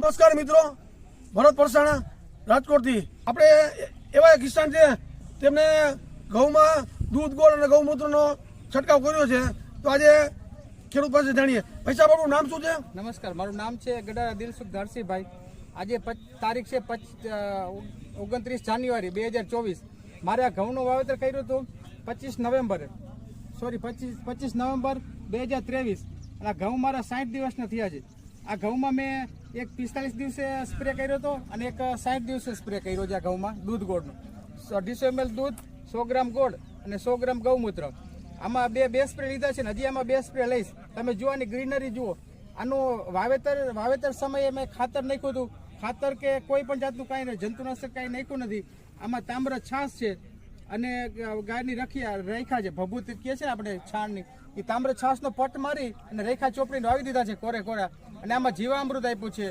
નમસ્કાર મિત્રો. ભરત પરસાણા, રાજકોટથી. આપણે એવા કિસાન છે, તેમને ઘઉંમાં દૂધ, ગોળ અને ગૌમૂત્રનો છંટકાવ કર્યો છે. તો આજે ખેડૂત પાસે જાણીએ. પૈસા બાબુ નામ શું છે? નમસ્કાર, મારું નામ છે ગડા દિલસુખ ધારસિંહભાઈ આજે તારીખ છે ઓગણત્રીસ જાન્યુઆરી બે હજાર ચોવીસ. મારે આ ઘઉંનું વાવેતર કર્યું હતું પચીસ નવેમ્બરે. સોરી પચીસ પચીસ નવેમ્બર બે હજાર ત્રેવીસ. અને ઘઉં મારા સાઠ દિવસના થયા છે. આ ઘઉંમાં મેં એક પિસ્તાલીસ દિવસે સ્પ્રે કર્યો હતો અને એક સાઠ દિવસે સ્પ્રે કર્યો છે આ ઘઉંમાં, દૂધ ગોળનો. અઢીસો એમએલ દૂધ, સો ગ્રામ ગોળ અને સો ગ્રામ ગૌમૂત્ર. આમાં બે બે સ્પ્રે લીધા છે ને, હજી આમાં બે સ્પ્રે લઈશ. તમે જુઓ આની ગ્રીનરી જુઓ. આનું વાવેતર વાવેતર સમયે મેં ખાતર નાખ્યું હતું. ખાતર કે કોઈ પણ જાતનું કાંઈ નહીં, જંતુનાશક કાંઈ નાખ્યું નથી. આમાં તામ્ર છાશ છે અને ગાયની રખિયા રેખા છે. ભભૂત કહે છે આપણે છાણની. એ તામ્ર છાશનો પટ મારી અને રેખા ચોપડીને વાવી દીધા છે કોરે કોરા. અને આમાં જીવામૃત આપ્યું છે.